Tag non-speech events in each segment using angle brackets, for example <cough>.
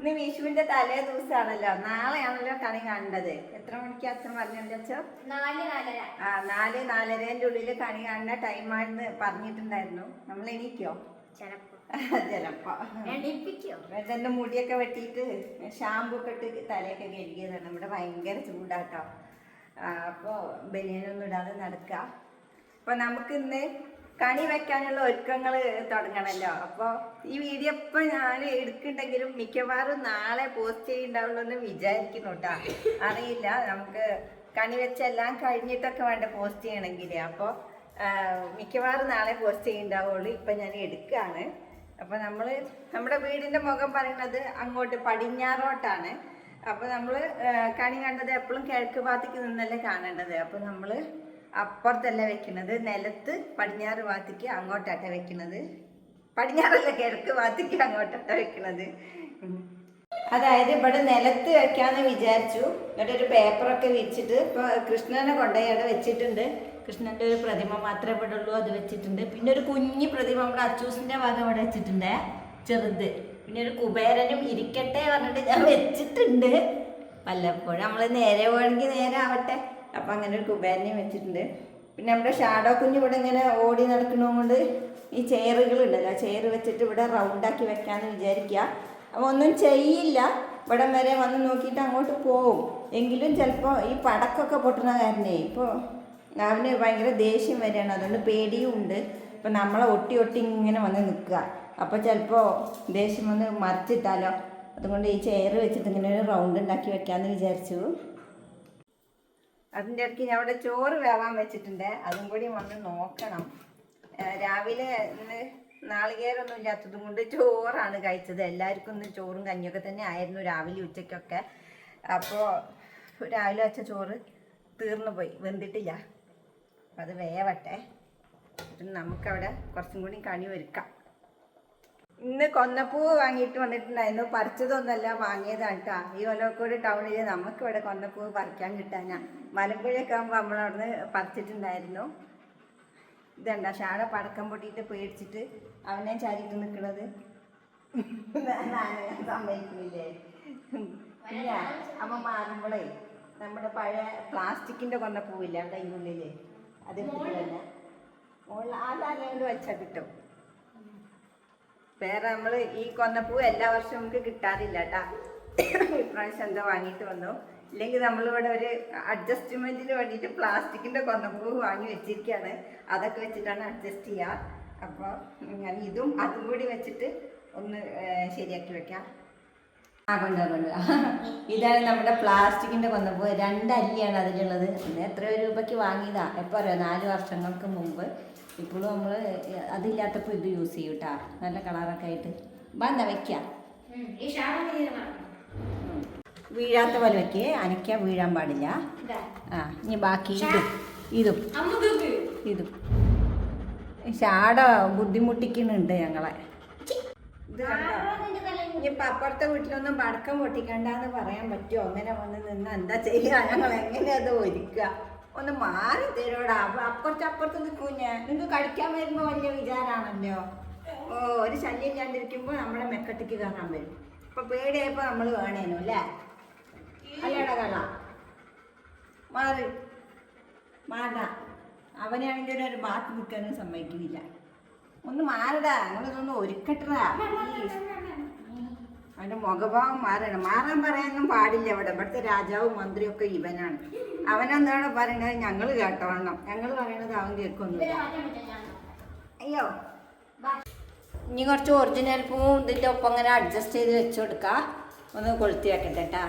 ഇന്ന് വിഷുവിന്റെ തലേ ദിവസമാണല്ലോ നാളെയാണല്ലോ കണി കാണേണ്ടത്. എത്ര മണിക്ക് അച്ഛൻ പറഞ്ഞല്ലോ അച്ഛൻ നാല് നാലര. ആ നാല് നാലരേന്റെ ഉള്ളിൽ കണി കാണുന്ന ടൈമാണെന്ന് പറഞ്ഞിട്ടുണ്ടായിരുന്നു. നമ്മൾ എണീക്കോ? ചെലപ്പോ. <laughs> മുടിയൊക്കെ വെട്ടിയിട്ട് ഷാമ്പു ഒക്കെ ഇട്ട് തലയൊക്കെ കഴുകിയതാണ്. നമ്മുടെ ഭയങ്കര ചൂടാട്ടോ. അപ്പോൾ ബനിയനൊന്നും ഇടാതെ നടക്കുക അപ്പോൾ നമുക്ക് ഇന്ന് കണി വെക്കാനുള്ള ഒരുക്കങ്ങൾ തുടങ്ങണമല്ലോ അപ്പോൾ ഈ വീഡിയോ ഇപ്പോൾ ഞാൻ എടുക്കുന്നുണ്ടെങ്കിലും മിക്കവാറും നാളെ പോസ്റ്റ് ചെയ്യുന്നുണ്ടാവുള്ളൂ എന്ന് വിചാരിക്കുന്നു കേട്ടോ അറിയില്ല നമുക്ക് കണി വെച്ചെല്ലാം കഴിഞ്ഞിട്ടൊക്കെ വേണ്ട പോസ്റ്റ് ചെയ്യണമെങ്കിൽ അപ്പോൾ മിക്കവാറും നാളെ പോസ്റ്റ് ചെയ്യുന്നുണ്ടാവുള്ളൂ ഇപ്പം ഞാൻ എടുക്കുകയാണ് അപ്പൊ നമ്മൾ നമ്മുടെ വീടിന്റെ മുഖം പറയുന്നത് അങ്ങോട്ട് പടിഞ്ഞാറോട്ടാണ്. അപ്പൊ നമ്മൾ കണി കണ്ടത് എപ്പോഴും കിഴക്ക് ഭാഗത്തേക്ക് നിന്നല്ലേ കാണേണ്ടത്. അപ്പൊ നമ്മൾ അപ്പുറത്തല്ല വെക്കുന്നത് നിലത്ത് പടിഞ്ഞാറ് ഭാഗത്തേക്ക് അങ്ങോട്ടാട്ട വെക്കുന്നത് പടിഞ്ഞാറല്ല കിഴക്ക് ഭാഗത്തേക്ക് അങ്ങോട്ടാട്ട വെക്കുന്നത്. അതായത് ഇവിടെ നിലത്ത് വെക്കാന്ന് വിചാരിച്ചു. എന്നിട്ട് ഒരു പേപ്പറൊക്കെ വെച്ചിട്ട് ഇപ്പൊ കൃഷ്ണനെ കൊണ്ടുപോയി അവിടെ വെച്ചിട്ടുണ്ട്. കൃഷ്ണന്റെ ഒരു പ്രതിമ മാത്രമേ ഇവിടെ ഉള്ളൂ അത് വെച്ചിട്ടുണ്ട്. പിന്നെ ഒരു കുഞ്ഞു പ്രതിമ നമ്മുടെ അച്ചൂസിന്റെ ഭാഗം ഇവിടെ വെച്ചിട്ടുണ്ട് ചെറുത്. പിന്നെ ഒരു കുബേരനും ഇരിക്കട്ടെ പറഞ്ഞിട്ട് ഞാൻ വെച്ചിട്ടുണ്ട്. വല്ലപ്പോഴും നമ്മൾ നേരെ പോകണമെങ്കിൽ നേരെ ആവട്ടെ. അപ്പം അങ്ങനെ ഒരു കുബേരനെയും വെച്ചിട്ടുണ്ട്. പിന്നെ നമ്മുടെ ഷാഡോ കുഞ്ഞ് ഇവിടെ ഇങ്ങനെ ഓടി നടക്കുന്നതുകൊണ്ട് ഈ ചെയറുകൾ ഉണ്ടല്ലോ ചെയർ വെച്ചിട്ട് ഇവിടെ റൗണ്ടാക്കി വെക്കാമെന്ന് വിചാരിക്കുക അപ്പോൾ ഒന്നും ചെയ്യില്ല. ഇവിടം വരെ വന്ന് നോക്കിയിട്ട് അങ്ങോട്ട് പോവും. എങ്കിലും ചിലപ്പോൾ ഈ പടക്കമൊക്കെ പൊട്ടുന്ന കാരണേ ഇപ്പോൾ അവന് ഭയങ്കര ദേഷ്യം വരികയാണ്. അതുകൊണ്ട് പേടിയും ഉണ്ട്. ഇപ്പം നമ്മളെ ഒട്ടി ഒട്ടി ഇങ്ങനെ വന്ന് നിൽക്കുക. അപ്പോൾ ചിലപ്പോൾ ദേഷ്യം വന്ന് മറിച്ചിട്ടാലോ. അതുകൊണ്ട് ഈ ചെയർ വെച്ചിട്ട് ഇങ്ങനെ ഒരു റൗണ്ട് ഉണ്ടാക്കി വെക്കാമെന്ന് വിചാരിച്ചു. അതിന്റെ ഇടയ്ക്ക് ഞാൻ അവിടെ ചോറ് വേവാൻ വെച്ചിട്ടുണ്ട്. അതും കൂടി വന്ന് നോക്കണം. രാവിലെ ഇന്ന് നാളികേരൊന്നും ഇല്ലാത്തതും കൊണ്ട് ചോറാണ് കഴിച്ചത്. എല്ലാവർക്കും ഇന്ന് ചോറും കഞ്ഞിയൊക്കെ തന്നെ ആയിരുന്നു രാവിലെ ഉച്ചയ്ക്കൊക്കെ. അപ്പോൾ രാവിലെ വെച്ച ചോറ് തീർന്നു പോയി. വെന്തിട്ടില്ല. അത് വേവട്ടെ. നമുക്കവിടെ കുറച്ചും കൂടി കണി ഒരുക്കാം. ഇന്ന് കൊന്നപ്പൂവ് വാങ്ങിയിട്ട് വന്നിട്ടുണ്ടായിരുന്നു. പറിച്ചതൊന്നല്ല വാങ്ങിയതാണ് കേട്ടോ ഈ ഒലോക്കോട് ടൗണിൽ നമുക്ക് ഇവിടെ കൊന്നപ്പൂ പറിക്കാൻ കിട്ടാനാ. മലമ്പുഴയൊക്കെ ആകുമ്പോൾ നമ്മളവിടുന്ന് പറിച്ചിട്ടുണ്ടായിരുന്നു. ഇതണ്ട? ഷാടെ പടക്കം പൊട്ടിയിട്ട് പേടിച്ചിട്ട് അവനെ ചാരിട്ട് നിൽക്കുന്നത് സമ്മതിക്കുന്നില്ലേ? ഇല്ല. അമ്മ മാറുമ്പോഴേ നമ്മുടെ പഴയ പ്ലാസ്റ്റിക്കിന്റെ കൊന്നപ്പൂവില്ല? അവിടെ അതിന്റെ ഉള്ളിൽ അതെടുത്തിട്ട് തന്നെ മുകളിൽ അതല്ലാണ്ട് വെച്ചാൽ കിട്ടും. വേറെ നമ്മൾ ഈ കൊന്നപ്പൂ എല്ലാ വർഷവും നമുക്ക് കിട്ടാറില്ല കേട്ടാ ഇപ്രാവശ്യം എന്താ വാങ്ങിയിട്ട് വന്നു. ഇല്ലെങ്കിൽ നമ്മളിവിടെ ഒരു അഡ്ജസ്റ്റ്മെന്റിന് വേണ്ടിയിട്ട് പ്ലാസ്റ്റിക്കിന്റെ കൊന്നപ്പൂ വാങ്ങി വെച്ചിരിക്കുകയാണ്. അതൊക്കെ വെച്ചിട്ടാണ് അഡ്ജസ്റ്റ് ചെയ്യുക. അപ്പോൾ ഞാൻ ഇതും അതും കൂടി വെച്ചിട്ട് ഒന്ന് ശരിയാക്കി വെക്കാം. ആ കൊണ്ടുവാ കൊണ്ടുവാ. ഇതാണ് നമ്മുടെ പ്ലാസ്റ്റിക്കിന്റെ കൊന്നപ്പൂ. രണ്ടല്ലിയാണ് അതിലുള്ളത്. പിന്നെ എത്രയോ രൂപയ്ക്ക് വാങ്ങിയതാ. എപ്പോൾ അറിയാം? നാല് വർഷങ്ങൾക്ക് മുമ്പ്. ഇപ്പോഴും നമ്മൾ അതില്ലാത്തപ്പോൾ ഇത് യൂസ് ചെയ്യും കേട്ടോ നല്ല കളറൊക്കെ ആയിട്ട്. വന്ന വെക്കാം. ഈ ഷാളം വീഴാത്ത പോലെ വെക്കേ. അനക്കാൻ വീഴാൻ പാടില്ല. ആ ഇനി ബാക്കി ഇതും ഇതും. ഇതും. ഷാട ബുദ്ധിമുട്ടിക്കുന്നുണ്ട് ഞങ്ങളെ. ഇനിയിപ്പൊ അപ്പുറത്തെ വീട്ടിലൊന്നും പടക്കം പൊട്ടിക്കണ്ടെന്ന് പറയാൻ പറ്റുമോ അങ്ങനെ വന്ന് നിന്ന് എന്താ ചെയ്യുക ഞങ്ങൾ എങ്ങനെയാ അത് ഒരുക്കുക ഒന്ന് മാറി തരോടാ അപ്പൊ അപ്പുറത്ത് അപ്പുറത്ത് നിൽക്കും ഞാൻ നിങ്ങൾക്ക് കളിക്കാൻ വരുമ്പോൾ വലിയ വിചാരാണല്ലോ. ഓ ഒരു ശല്യം ഇല്ലാണ്ടിരിക്കുമ്പോൾ നമ്മളെ മെക്കട്ടിക്ക് കാണാൻ വരും. അപ്പൊ പേടിയായപ്പോ നമ്മൾ വേണേനു അല്ലേ? അല്ലേടാ കള മാറി. മാറടാ അവനാണെങ്കിൽ ഒരു ബാത്ത് നിൽക്കാനും സമ്മതിക്കുന്നില്ല. ഒന്ന് മാറടാ. നിങ്ങളിതൊന്ന് ഒരുക്കട്ടടാ പ്ലീസ് അവന്റെ മുഖഭാവം മാറണം മാറാൻ പറയാനൊന്നും പാടില്ല ഇവിടെ. ഇവിടുത്തെ രാജാവും മന്ത്രിയും ഒക്കെ ഇവനാണ്. അവനെന്താണ് പറയണത്? ഞങ്ങൾ കേട്ടോണം ഞങ്ങൾ പറയണത് അവൻ കേൾക്കൊന്നുമില്ല. അയ്യോ. ഇനി കുറച്ച് ഒറിജിനൽ പൂവും ഇതിന്റെ ഒപ്പം അങ്ങനെ അഡ്ജസ്റ്റ് ചെയ്ത് വെച്ച് ഒന്ന് കൊളുത്തി വെക്കട്ടെ കേട്ടാ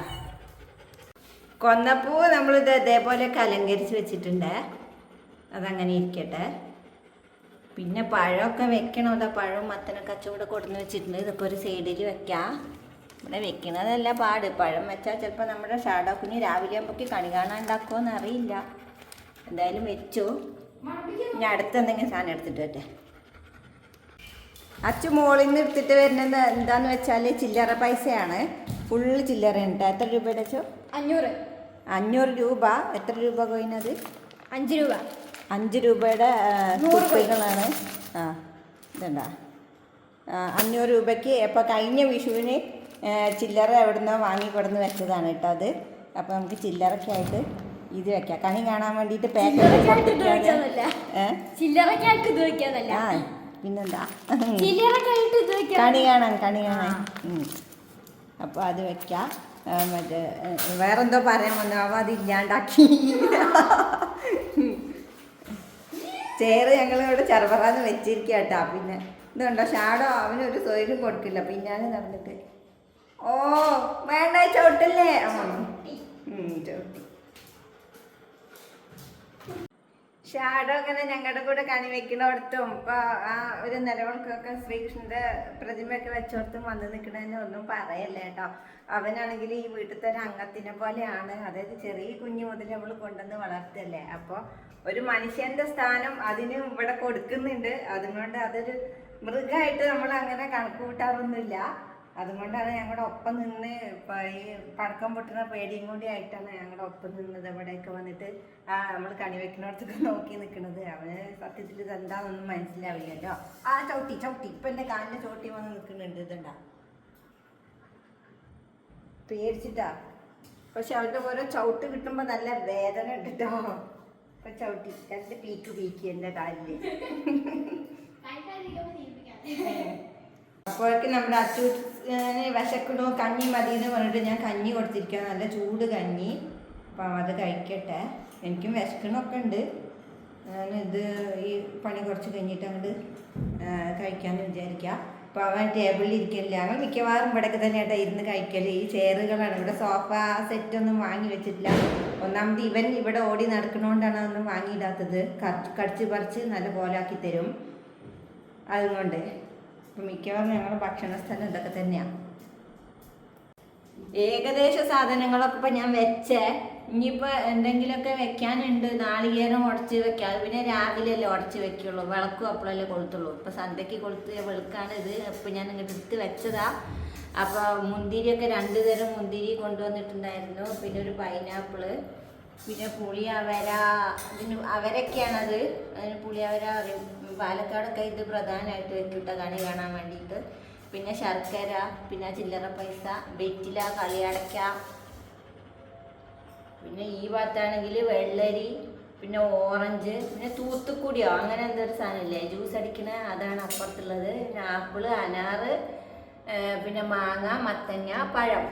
കൊന്നപ്പൂ നമ്മളിത് ഇതേപോലെയൊക്കെ അലങ്കരിച്ച് വെച്ചിട്ടുണ്ട്. അതങ്ങനെ ഇരിക്കട്ടെ. പിന്നെ പഴമൊക്കെ വെക്കണം? അതാ പഴവും മത്തനൊക്കെ അച്ചൂടെ കൊടുന്ന് വെച്ചിട്ടുണ്ട്. ഇതൊക്കെ ഒരു സൈഡിൽ വെക്കാം. ഇവിടെ വെക്കുന്നതല്ല പാട്. പഴം വെച്ചാൽ ചിലപ്പോൾ നമ്മുടെ ഷാഡോ കുഞ്ഞ് രാവിലെ ആകുമ്പോഴേക്ക് കണി കാണാൻ ഉണ്ടാക്കുമോന്ന് അറിയില്ല. എന്തായാലും വെച്ചു. ഞാൻ അടുത്ത് എന്തെങ്കിലും സാധനം എടുത്തിട്ട് വരട്ടെ. അച്ചു മോളിൽ നിന്ന് എടുത്തിട്ട് വരുന്നത് എന്താന്ന് വെച്ചാൽ ചില്ലറ പൈസയാണ്. ഫുള്ള് ചില്ലറ ഉണ്ട് എത്ര രൂപയുടെ അച്ചു അഞ്ഞൂറ്. അഞ്ഞൂറ് രൂപ. എത്ര രൂപ കൊയിനത്? അഞ്ച് രൂപ. അഞ്ച് രൂപയുടെ. കുപ്പികളാണ്. ആ ഇതുണ്ടാ? അഞ്ഞൂറ് രൂപയ്ക്ക് ഇപ്പോൾ കഴിഞ്ഞ വിഷുവിന് ചില്ലറ എവിടുന്നോ വാങ്ങി കൊടുന്ന് വെച്ചതാണ് കേട്ടോ അത്. അപ്പോൾ നമുക്ക് ചില്ലറൊക്കെ ആയിട്ട് ഇത് വെക്കാം. കണി കാണാൻ വേണ്ടിയിട്ട് പാക്കറ്റ് ആ പിന്നെന്താ? കണി കാണാൻ കണി കാണാൻ അപ്പോൾ അത് വെക്കാം. മറ്റേ വേറെന്തോ പറയാൻ വന്നു. അവ അത് ഇല്ലാണ്ടാക്കി. ചേറ് ഞങ്ങൾ ഇവിടെ ചെറുപറാന്ന് വെച്ചിരിക്കുക കേട്ടോ പിന്നെ ഇതുണ്ടോ? ഷാഡോ അവനൊരു സ്വയം കൊടുക്കില്ല. ഞാൻ നടന്നിട്ട്. ഓ വേണ്ട ചവിട്ടല്ലേ? ചവിട്ടി. ഷാഡോ ഇങ്ങനെ ഞങ്ങളുടെ കൂടെ കണി വെക്കണോടത്തും ഇപ്പൊ ആ ഒരു നിലവിളക്കൊക്കെ ശ്രീകൃഷ്ണന്റെ പ്രതിമയൊക്കെ വെച്ചോടത്തും വന്ന് നിൽക്കണതിന് ഒന്നും പറയല്ലേ കേട്ടോ അവനാണെങ്കിൽ ഈ വീട്ടിലത്തെ ഒരു അംഗത്തിനെ പോലെയാണ്. അതായത് ചെറിയ കുഞ്ഞു മുതൽ നമ്മൾ കൊണ്ടുവന്ന് വളർത്തല്ലേ. അപ്പോൾ ഒരു മനുഷ്യന്റെ സ്ഥാനം അതിന് ഇവിടെ കൊടുക്കുന്നുണ്ട്. അതുകൊണ്ട് അതൊരു മൃഗമായിട്ട് നമ്മൾ അങ്ങനെ കണക്ക് കൂട്ടാറൊന്നുമില്ല അതുകൊണ്ടാണ് ഞങ്ങളുടെ ഒപ്പം നിന്ന് ഈ പടക്കം പൊട്ടുന്ന പേടിയും കൂടി ആയിട്ടാണ് ഞങ്ങളുടെ ഒപ്പം നിന്നത് ഇവിടെയൊക്കെ വന്നിട്ട്. ആ നമ്മൾ കണി വെക്കുന്നിടത്തൊക്കെ നോക്കി നിൽക്കുന്നത് അവന് സത്യത്തിൽ ഇത് എന്താണെന്നൊന്നും മനസ്സിലാവില്ലല്ലോ. ആ ചവിട്ടി ചവിട്ടി. ഇപ്പൊ എന്റെ കാലിന്റെ ചോട്ടി വന്ന് നിൽക്കുന്നുണ്ട് ഇതുണ്ടാ. പേടിച്ചിട്ടാ. പക്ഷെ അവരുടെ ഓരോ ചവിട്ട് കിട്ടുമ്പോ നല്ല വേദന ഉണ്ട് കേട്ടോ ഇപ്പൊ ചവിട്ടി. രണ്ട് പീക്ക് പീക്കി എന്റെ കാലിൽ. അപ്പോഴേക്കും നമ്മുടെ അച്ചു വിശക്കണോ കഞ്ഞി മതി എന്ന് പറഞ്ഞിട്ട് ഞാൻ കഞ്ഞി കൊടുത്തിരിക്കുക നല്ല ചൂട് കഞ്ഞി. അപ്പം അത് കഴിക്കട്ടെ. എനിക്കും വിശക്കണമൊക്കെ ഉണ്ട്. ഞാൻ ഇത് ഈ പണി കുറച്ച് കഴിഞ്ഞിട്ട് അങ്ങോട്ട് കഴിക്കാമെന്ന് വിചാരിക്കുക അപ്പോൾ അവൻ ടേബിളിൽ ഇരിക്കില്ല ഞങ്ങൾ മിക്കവാറും ഇവിടെയൊക്കെ തന്നെയാട്ടോ ഇരുന്ന് കഴിക്കൽ ഈ ചെയറുകളാണ്. ഇവിടെ സോഫ സെറ്റൊന്നും വാങ്ങി വെച്ചിട്ടില്ല. ഒന്നാമത് ഇവൻ ഇവിടെ ഓടി നടക്കണോണ്ടാണ് അതൊന്നും വാങ്ങിയിടാത്തത്. കടിച്ച് പറിച്ച് നല്ല പോലാക്കി തരും. അതുകൊണ്ട് മിക്കവാറും ഞങ്ങളുടെ ഭക്ഷണ സ്ഥലം ഇതൊക്കെ തന്നെയാണ് ഏകദേശ സാധനങ്ങളൊക്കെ ഇപ്പം ഞാൻ വെച്ചേ. ഇനിയിപ്പോൾ എന്തെങ്കിലുമൊക്കെ വെക്കാനുണ്ട് നാളികേരം ഉടച്ച് വെക്കാം. അത് പിന്നെ രാവിലെ അല്ലേ ഉടച്ച് വെക്കുള്ളൂ. വിളക്കും അപ്പോഴല്ലേ കൊളുത്തുള്ളൂ. ഇപ്പം സന്ധ്യയ്ക്ക് കൊളുത്ത് വെളുക്കാണ് ഇത്. അപ്പം ഞാൻ ഇങ്ങോട്ട് എടുത്ത് വെച്ചതാ. അപ്പോൾ മുന്തിരിയൊക്കെ രണ്ട് തരം മുന്തിരി കൊണ്ടുവന്നിട്ടുണ്ടായിരുന്നു. പിന്നെ ഒരു പൈനാപ്പിൾ പിന്നെ പുളിയവര അവരൊക്കെയാണത്. അതിന് പുളിയവര അറിയും? പാലക്കാടൊക്കെ ഇത് പ്രധാനമായിട്ട് വെക്കിട്ട കണി കാണാൻ വേണ്ടിയിട്ട്. പിന്നെ ശർക്കര പിന്നെ ചില്ലറ പൈസ വെറ്റില കളിയടയ്ക്ക. പിന്നെ ഈ ഭാഗത്താണെങ്കിൽ വെള്ളരി പിന്നെ ഓറഞ്ച് പിന്നെ തൂത്തുക്കുടിയോ അങ്ങനെ എന്തൊരു സാധനമില്ലേ? ജ്യൂസ് അടിക്കണ അതാണ് അപ്പുറത്തുള്ളത്. പിന്നെ ആപ്പിൾ അനാറ് പിന്നെ മാങ്ങ മത്തങ്ങ പഴം.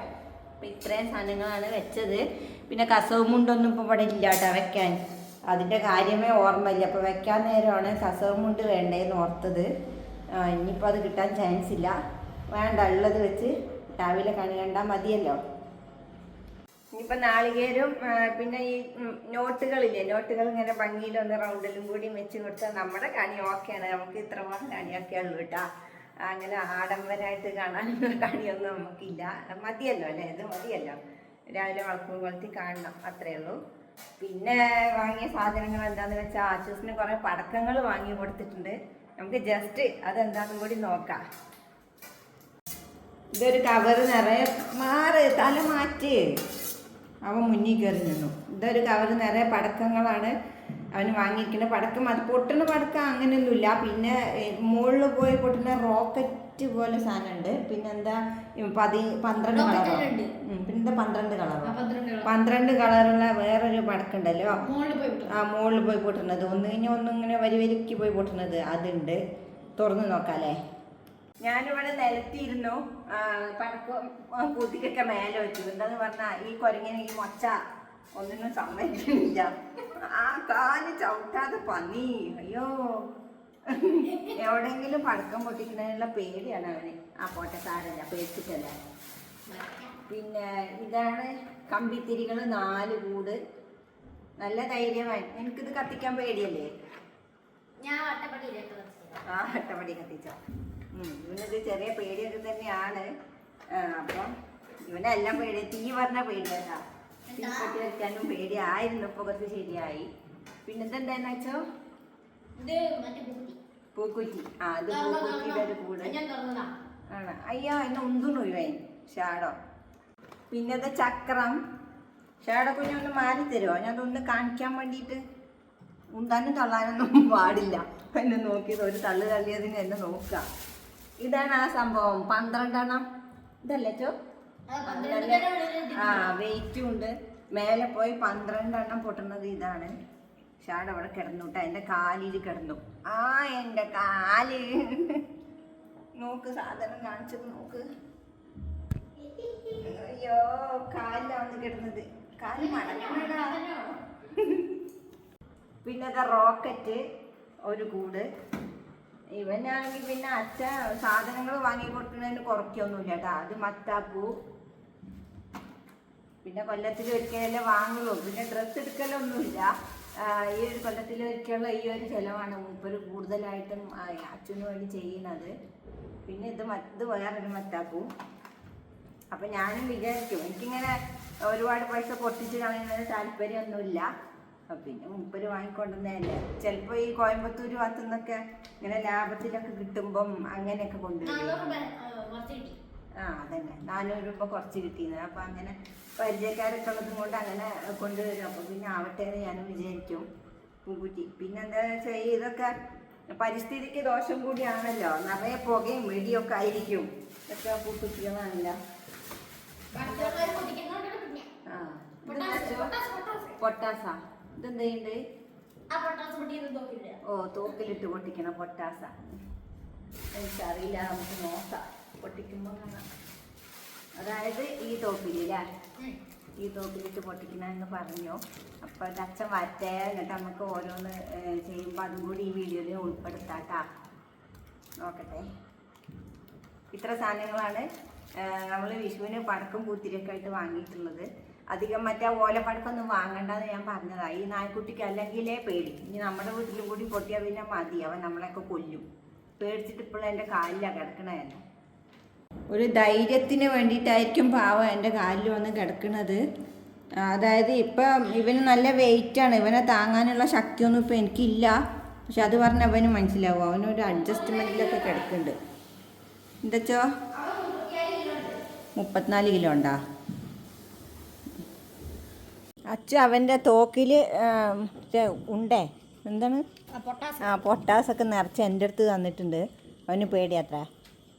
അപ്പം ഇത്രയും സാധനങ്ങളാണ് വെച്ചത്. പിന്നെ കസവുമുണ്ടൊന്നും ഇപ്പോൾ ഇവിടെ ഇല്ല കേട്ടോ വെക്കാൻ. അതിന്റെ കാര്യമേ ഓർമ്മയില്ല. അപ്പോൾ വെക്കാൻ നേരമാണ് കസവുമുണ്ട് വേണ്ടേന്ന് ഓർത്തത്. ഇനിയിപ്പോൾ അത് കിട്ടാൻ ചാൻസ് ഇല്ല. വേണ്ട ഉള്ളത് വെച്ച് രാവിലെ കണി കണ്ടാൽ മതിയല്ലോ. ഇനിയിപ്പോൾ നാളികേരും പിന്നെ ഈ നോട്ടുകളില്ലേ? നോട്ടുകൾ ഇങ്ങനെ ഭംഗിയിലൊന്ന് റൗണ്ടിലും കൂടി വെച്ച് കൊടുത്താൽ നമ്മുടെ കണി ഓക്കെയാണ്. നമുക്ക് ഇത്ര മാസം കണിയൊക്കെ ഉള്ളൂ കേട്ടോ. അങ്ങനെ ആഡംബരമായിട്ട് കാണാനുള്ള കണിയൊന്നും നമുക്കില്ല. മതിയല്ലോ അല്ലേ? ഇത് മതിയല്ലോ. രാവിലെ കൊളുത്തി കാണണം. അത്രയേ ഉള്ളൂ. പിന്നെ വാങ്ങിയ സാധനങ്ങൾ എന്താന്ന് വെച്ചാൽ ആച്ചൂസിന് കുറേ പടക്കങ്ങൾ വാങ്ങി കൊടുത്തിട്ടുണ്ട്. നമുക്ക് ജസ്റ്റ് അതെന്താണെന്നും കൂടി നോക്കാം. ഇതൊരു കവറ് നിറയെ മാറ് തല മാറ്റി. അവൻ മുന്നിൽ കയറി നിന്നു. ഇതൊരു കവറ് നിറയെ പടക്കങ്ങളാണ് അവന് വാങ്ങിയിരിക്കുന്ന പടക്കം അത് പൊട്ടുന്ന പടക്കം അങ്ങനെയൊന്നുമില്ല. പിന്നെ മുകളിൽ പോയി പൊട്ടുന്ന റോക്കറ്റ് പോലെ സാധനമുണ്ട്. പിന്നെന്താ പതി പന്ത്രണ്ട് കളർ കളറോ. പിന്നെന്താ പന്ത്രണ്ട് കളറോ? ആ, പന്ത്രണ്ട് കളറുള്ള വേറൊരു പടക്കുണ്ടല്ലോ. ആ മുകളിൽ പോയി പൊട്ടുന്നത്. ഒന്ന് കഴിഞ്ഞാൽ ഒന്നിങ്ങനെ വരി വരിക്ക് പോയി പൊട്ടുന്നത് അതുണ്ട്. തുറന്നു നോക്കാല്ലേ? ഞാനിവിടെ നിലത്തിയിരുന്നു പടക്കം പുതിക്കൊക്കെ മേലെ വെച്ചു. എന്താന്ന് പറഞ്ഞാൽ ഈ കുരങ്ങിന് ഈ മൊച്ച ഒന്നിനും സമ്മതിക്കുന്നില്ല. ആ കാൽ ചവിട്ടാതെ പന്നി. അയ്യോ. എവിടെയെങ്കിലും പടക്കം പൊട്ടിക്കുന്നതിനുള്ള പേടിയാണ് അവന്. ആ പോട്ടെ സാരല്ല പേടിച്ചിട്ടല്ല? പിന്നെ ഇതാണ് കമ്പിത്തിരികൾ നാല് കൂട്. നല്ല ധൈര്യമായി. എനിക്കിത് കത്തിക്കാൻ പേടിയല്ലേ? ഞാൻ. ആ അട്ടപ്പടി കത്തിച്ച. ഇവനത് ചെറിയ പേടിയൊക്കെ തന്നെയാണ്. അപ്പം ഇവനെല്ലാം പേടി. തീ പറഞ്ഞ പേടിയല്ല തീ പൊട്ടി വെക്കാനും പേടിയായിരുന്നു. ഇപ്പൊ കുറച്ച് ശരിയായി. പിന്നെ ഇതെന്താന്ന് വെച്ചോ ഇത് മറ്റേ. പൂക്കുറ്റി. ആ അത് പൂക്കുറ്റിയുടെ ഒരു കൂട്. ആണ്. അയ്യോ എന്നെ ഉന്തുണു ഇവൻ ഷാഡോ. പിന്നത്തെ ചക്രം. ഷാഡോ കുഞ്ഞു ഒന്ന് മാറി തരുമോ ഞാൻ അതൊന്ന് കാണിക്കാൻ വേണ്ടിയിട്ട് ഉന്താനും തള്ളാനൊന്നും പാടില്ല. എന്നെ നോക്കിയത് ഒരു തള്ളു തള്ളിയതിന് എന്നെ നോക്ക ഇതാണ് ആ സംഭവം. പന്ത്രണ്ടെണ്ണം. ഇതല്ലേ ചോ? അത് ആ വെയിറ്റും ഉണ്ട്. മേലെ പോയി പന്ത്രണ്ടെണ്ണം പൊട്ടുന്നത് ഇതാണ്. ഷാഡ് അവിടെ കിടന്നു കേട്ടോ എന്റെ കാലിൽ കിടന്നു. ആ എന്റെ കാൽ. നോക്ക് സാധനം കാണിച്ചത് നോക്ക്. അയ്യോ കാലിലാണ് കിടന്നത്. കാൽ മടങ്ങണടാ. പിന്നെ അതാ റോക്കറ്റ് ഒരു കൂട്. ഇവനാണെങ്കിൽ പിന്നെ അച്ഛ സാധനങ്ങൾ വാങ്ങി കൊടുക്കുന്നതിന് കുറയ്ക്കൊന്നുമില്ല കേട്ടോ അത് മത്താപ്പൂ. പിന്നെ കൊല്ലത്തിൽ ഒരിക്കലല്ലേ വാങ്ങുള്ളൂ. പിന്നെ ഡ്രസ്സ് എടുക്കലൊന്നുമില്ല. ഈ ഒരു കൊല്ലത്തിലേക്കുള്ള ഈ ഒരു ചിലവാണ് മൂപ്പര് കൂടുതലായിട്ടും അച്ഛനു വേണ്ടി ചെയ്യുന്നത്. പിന്നെ ഇത് ഇത് വേറൊരു മറ്റാക്കും. അപ്പം ഞാനും വിചാരിക്കും എനിക്കിങ്ങനെ ഒരുപാട് പൈസ പൊട്ടിച്ച് കളയുന്നതിന് താല്പര്യമൊന്നുമില്ല. പിന്നെ മുപ്പര് വാങ്ങിക്കൊണ്ടുവന്നതല്ലേ. ചിലപ്പോൾ ഈ കോയമ്പത്തൂർ ഭാഗത്തു നിന്നൊക്കെ ഇങ്ങനെ ലാഭത്തിലൊക്കെ കിട്ടുമ്പം അങ്ങനെയൊക്കെ കൊണ്ടുവരും. ആ അതന്നെ. നാനൂറ് രൂപ കുറച്ച് കിട്ടിയത് അപ്പം അങ്ങനെ പരിചയക്കാരൊക്കെ ഉള്ളതും കൊണ്ട് അങ്ങനെ കൊണ്ടുവരും. അപ്പോൾ പിന്നെ ആവട്ടെ എന്ന് ഞാനും വിചാരിക്കും പൂക്കുറ്റി. പിന്നെ എന്താ വെച്ചാൽ ഇതൊക്കെ പരിസ്ഥിതിക്ക് ദോഷം കൂടിയാണല്ലോ. നിറയെ പുകയും വെടിയൊക്കെ ആയിരിക്കും. ഇതൊക്കെ പൂക്കുറ്റികളാണല്ലോ. ആ പൊട്ടാസ ഇതെന്താ പൊട്ടാസ്, പൊട്ടാസ്. പൊട്ടാസാ ഇതെന്തുണ്ട് ഓ തോക്കിലിട്ട് പൊട്ടിക്കണം പൊട്ടാസ എനിക്കറിയില്ല നമുക്ക് നോക്കാം. പൊട്ടിക്കുമ്പോൾ കാണാം. അതായത് ഈ തോപ്പിലില്ലേ. ഈ തോക്കിലിട്ട് പൊട്ടിക്കണമെന്ന് പറഞ്ഞു. അപ്പോൾ അത് അച്ഛൻ വരട്ടെ എന്നിട്ട് നമുക്ക് ഓരോന്ന് ചെയ്യുമ്പോൾ അതും കൂടി ഈ വീഡിയോയിൽ ഉൾപ്പെടുത്താട്ടാ. നോക്കട്ടെ. ഇത്ര സാധനങ്ങളാണ് നമ്മൾ വിഷുവിന് പടക്കം പൂത്തിരിയൊക്കെ ആയിട്ട് വാങ്ങിയിട്ടുള്ളത്. അധികം മറ്റേ ഓലപ്പടക്കൊന്നും വാങ്ങണ്ടെന്ന് ഞാൻ പറഞ്ഞതാ. ഈ നായ്ക്കുട്ടിക്ക് അല്ലെങ്കിലേ പേടി. ഇനി നമ്മുടെ വീട്ടിലും കൂടി പൊട്ടിയാൽ പിന്നെ മതി. അവൻ നമ്മളെയൊക്കെ കൊല്ലും. പേടിച്ചിട്ട് ഇപ്പോഴും എന്റെ കാലിലാണ് കിടക്കണ തന്നെ ഒരു ധൈര്യത്തിന് വേണ്ടിയിട്ടായിരിക്കും പാവം എന്റെ കാലിൽ വന്ന് കിടക്കുന്നത് അതായത് ഇപ്പം ഇവന് നല്ല വെയിറ്റാണ്. ഇവനെ താങ്ങാനുള്ള ശക്തിയൊന്നും ഇപ്പം എനിക്കില്ല. പക്ഷെ അത് പറഞ്ഞ അവന് മനസ്സിലാവും. അവനൊരു അഡ്ജസ്റ്റ്മെന്റിലൊക്കെ കിടക്കുന്നുണ്ട്. എന്താച്ചോ? മുപ്പത്തിനാല് കിലോ ഉണ്ടാ? അച്ഛ അവന്റെ തോക്കിൽ ഉണ്ടേ? എന്താണ്? ആ പൊട്ടാസ്. ആ പൊട്ടാസൊക്കെ നിറച്ച് എന്റെ അടുത്ത് തന്നിട്ടുണ്ട്. അവന് പേടിയാത്ര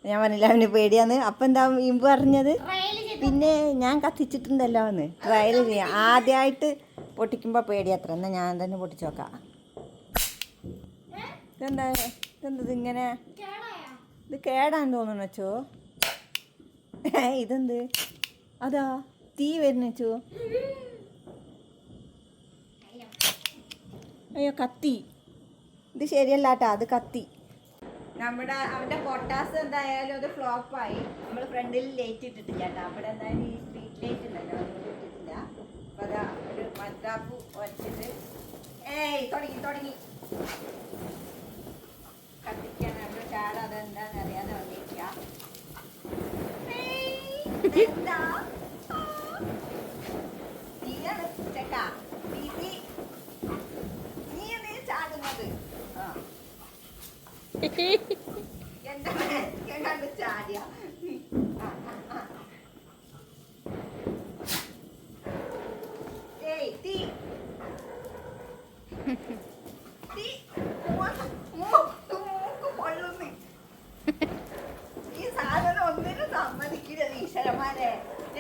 ഞാൻ പറഞ്ഞില്ല അവന് പേടിയാന്ന് അപ്പം എന്താ ഇമ്പ് പറഞ്ഞത്? പിന്നെ ഞാൻ കത്തിച്ചിട്ടുണ്ടല്ലോ എന്ന് ട്രയൽ ചെയ്യാം ആദ്യമായിട്ട് പൊട്ടിക്കുമ്പോൾ പേടിയത്ര എന്നാൽ ഞാൻ തന്നെ പൊട്ടിച്ചു നോക്കാം. ഇതെന്താ? ഇതെന്താ ഇങ്ങനെ? ഇത് കേടാന്ന് തോന്നുന്നു വെച്ചോ ഇതെന്ത്? അതാ തീ വരുന്ന വെച്ചോ അയ്യോ കത്തി. ഇത് ശരിയല്ലാട്ടാ അത് കത്തി. നമ്മുടെ അവന്റെ പൊട്ടാസ് എന്തായാലും അത് ഫ്ലോപ്പായി നമ്മൾ ഫ്രണ്ടിൽ ലേറ്റ് ഇട്ടിട്ടില്ല കേട്ടോ. അവിടെ എന്തായാലും ഈ സ്ട്രീറ്റ് ലൈറ്റ് ഉണ്ടല്ലോ അതൊന്നും ഇട്ടിട്ടില്ല. അപ്പൊ അതാ ഒരു മദ്രാപ്പ് വച്ചിട്ട് ഏയ് തുടങ്ങി തുടങ്ങി. കത്തിക്കാൻ നമ്മുടെ ചാട് അതെന്താന്ന് അറിയാതെ വന്നിരിക്കുക ഏയ്, ഇതെന്താ? ആ. തീയാണ് ചെക്കാ തീ തീ നീ എന്തിനാ ചാടുന്നത് ആ എന്താ കണ്ട് ചാടിയ ആ, ആ, ആ. ഏയ് തീ തീ മൂക്ക് മൂക്ക് മൂക്ക് പൊള്ളുന്നു ഈ സാധനം ഒന്നിനും സമ്മതിക്കില്ല ഈശ്വരന്മാരെ <laughs> <laughs> <laughs>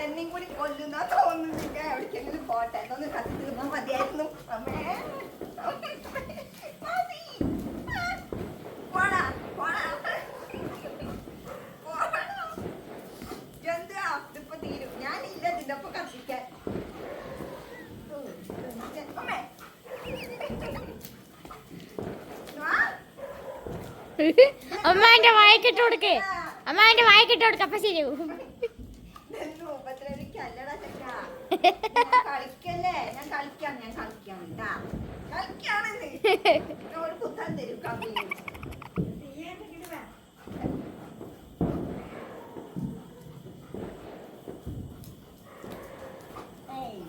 എന്നെയും കൂടി കൊല്ലുന്ന തോന്നുന്നില്ല എവിടേക്കെങ്കിലും പോട്ടെ. എന്നൊന്ന് കത്തിരുന്നാ മതിയായിരുന്നു. അമ്മേ മതി. ആ. പോടാ, പോടാ. പോടാ. എന്താ ഇതിപ്പോ തീരും ഞാനില്ല ഇതിന്റെ ഒപ്പം കത്തിക്കാൻ ഓ, അമ്മേ <laughs> അമ്മാന്റെ വായിക്കിട്ട് കൊടുക്ക്. അമ്മാന്റെ വായിക്കിട്ട് കൊടുക്ക അപ്പൊ ശരിയാവും. ഞാൻ കളിക്കല്ലേ? ഞാൻ കളിക്കാം ഞാൻ കളിക്കാം കളിക്കാണെന്ന്. കുത്താൻ തരും കമ്പിയിൽ ഏയ്.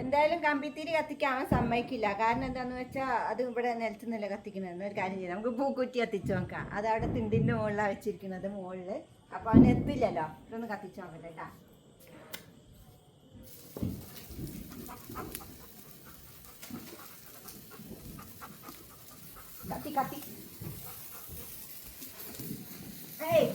എന്തായാലും കമ്പിത്തിരി കത്തിക്കാൻ അവൻ സമ്മതിക്കില്ല. കാരണം എന്താന്ന് വെച്ചാൽ അത് ഇവിടെ നിലത്തുനിന്നല്ല കത്തിക്കുന്നത്. ഒരു കാര്യം ചെയ്യാം. നമുക്ക് പൂക്കുറ്റി കത്തിച്ചു നോക്കാം. അത് അവിടെ തിണ്ടിന്റെ മുകളിലാണ് വെച്ചിരിക്കുന്നത് മുകളിൽ അപ്പോൾ അവൻ എത്തില്ലല്ലോ. ഇതൊന്ന് കത്തിച്ചു നോക്കട്ടെ കേട്ടാ. കത്തി കത്തി. ഏയ്!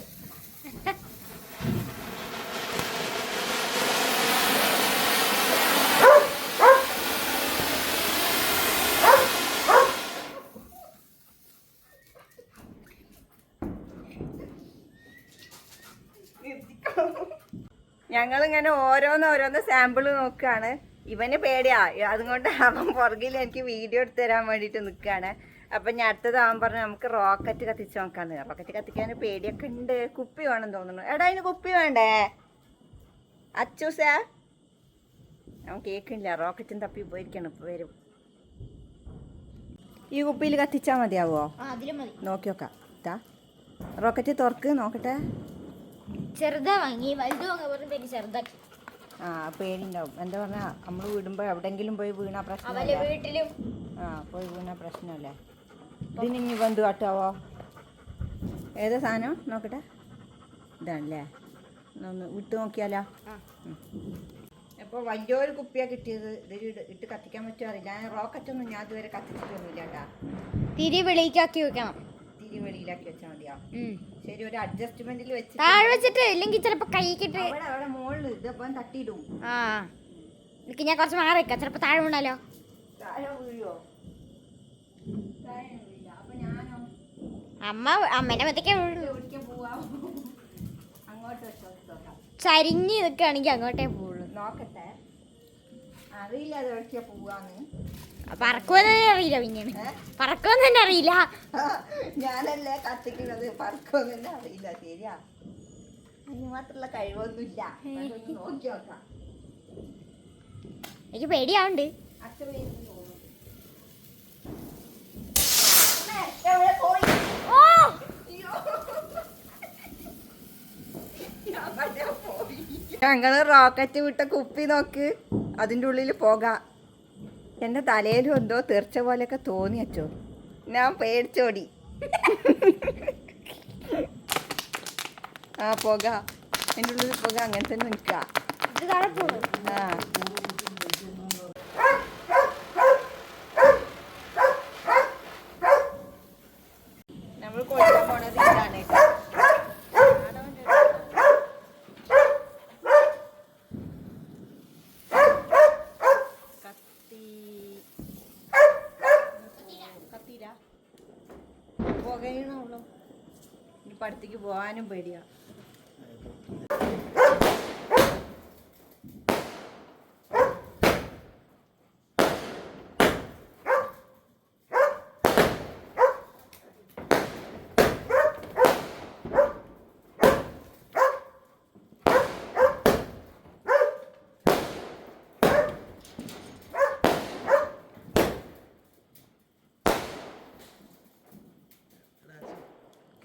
ഞങ്ങളിങ്ങനെ ഓരോന്ന് ഓരോന്ന് സാമ്പിൾ നോക്കുകയാണ്. ഇവന് പേടിയാ. അതുകൊണ്ട് അവൻ പുറകിൽ എനിക്ക് വീഡിയോ എടുത്തു തരാൻ വേണ്ടിയിട്ട് നിൽക്കുകയാണ് അപ്പം ഞാൻ അടുത്തതാവാൻ പറഞ്ഞു നമുക്ക് റോക്കറ്റ് കത്തിച്ച് നോക്കാന്ന്. റോക്കറ്റ് കത്തിക്കാൻ പേടിയൊക്കെ ഉണ്ട്. കുപ്പി വേണം തോന്നുന്നു. എടാ അതിന് കുപ്പി വേണ്ടേ? അച്ചൂസേ? അവൻ കേൾക്കില്ല റോക്കറ്റും തപ്പി പോയിരിക്കണം ഇപ്പം വരും. ഈ കുപ്പിയിൽ കത്തിച്ചാൽ മതിയാവോ? നോക്കി നോക്കാം. റോക്കറ്റ് തുറക്ക് നോക്കട്ടെ. ചെറുതാ വാങ്ങി വലുത് വാങ്ങാൻ പറഞ്ഞ ചെറുതാക്കി. ആ പേടിണ്ടാവും. എന്താ പറഞ്ഞാ നമ്മൾ വിടുമ്പോ എവിടെങ്കിലും പോയി വീണ പ്രശ്നമല്ലേ വീട്ടിലും. ആ പോയി വീണ പ്രശ്നമല്ലേ ഇതിന് ഇനി ബന്ധു കാട്ടാവോ? ഏതാ സാധനം? നോക്കട്ടെ. ഇതാണല്ലേ? എന്നാ ഒന്ന് വിട്ട് നോക്കിയാലോ. അപ്പോൾ വലിയൊരു കുപ്പിയാണ് കിട്ടിയത്. ഇതിൽ ഇട്ട് ഇട്ട് കത്തിക്കാൻ പറ്റുമോ അറിയില്ല. ഞാൻ റോക്കറ്റൊന്നും ഞാൻ ഇതുവരെ കത്തിച്ചിട്ടൊന്നുമില്ല കേട്ടാ. തിരി വെളിയിക്കാക്കി വെക്കണം. തിരി വെളിയിലാക്കി വെച്ചാൽ മതിയോ? ശരി ഒരു അഡ്ജസ്റ്റ്മെന്റിൽ വെച്ച് താഴെ വെച്ചിട്ട് ഇല്ലെങ്കിൽ ചിലപ്പോ കൈക്കിട്ട് അവിടെ അവിടെ മുകളിൽ ഇതപ്പം തട്ടിയിടും. ആ. എനിക്ക് ഞാൻ കുറച്ച് മാറി വെക്കാം. ചിലപ്പോ താഴെ വീണാലോ? താഴെ ഞാനോ? അമ്മ അമ്മേനെ നോക്കാം ചരിഞ്ഞ് നിൽക്കുകയാണെങ്കിൽ അങ്ങോട്ടേ പോവുള്ളൂ. നോക്കട്ടെ. അറിയില്ല അത് എവിടേക്കാ പോവാന്ന്. പറക്കുമെന്ന് തന്നെ അറിയില്ല പിന്നെയാണ്? പറക്കുമെന്ന് തന്നെ അറിയില്ല. ഞാനല്ലേ കത്തിക്കുന്നത്? പറക്കൊന്നും അറിയില്ല. ശരിയാ? അതിന് മാത്രമുള്ള കഴിവൊന്നുമില്ല. നോക്കി നോക്കാം. എനിക്ക് പേടിയാവുണ്ട്. ഞങ്ങൾ റോക്കറ്റ് വിട്ട കുപ്പി നോക്ക്. അതിന്റെ ഉള്ളിൽ പോകാം. എന്റെ തലയിലും എന്തോ തെറിച്ച പോലെയൊക്കെ തോന്നി അച്ചോ. ഞാൻ പേടിച്ചോടി. ആ പോകാം. എന്റെ ഉള്ളിൽ പോകാം അങ്ങനെ തന്നെ നിൽക്കാം. ആ നമ്മൾ കൊടുക്കാൻ പോണത് ഇതാണ് കത്തി കത്തിരാ പുകയണുള്ളൂ ഇനി പഠിത്തേക്ക് പോകാനും പേടിയാ.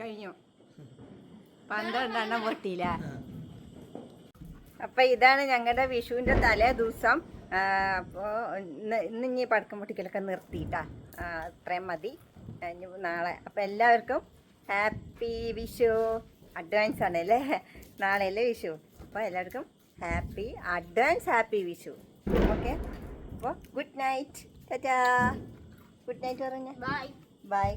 കഴിഞ്ഞു. പന്ത്രണ്ടെണ്ണം പൊട്ടിയില്ല. അപ്പൊ ഇതാണ് ഞങ്ങളുടെ വിഷുവിന്റെ തലേ ദിവസം. അപ്പോൾ ഇന്ന് ഇന്ന് ഇനി പടക്കം പൊട്ടിക്കലൊക്കെ നിർത്തിയിട്ടാ. അത്രയും മതി. ഇനി നാളെ. അപ്പോൾ എല്ലാവർക്കും ഹാപ്പി വിഷു. അഡ്വാൻസ് ആണല്ലേ അല്ലേ? നാളെ അല്ലേ വിഷു. അപ്പോൾ എല്ലാവർക്കും happy advance happy Vishu. Okay? അപ്പോൾ good night. Tata. Good night പറഞ്ഞ. ബൈ. ബൈ.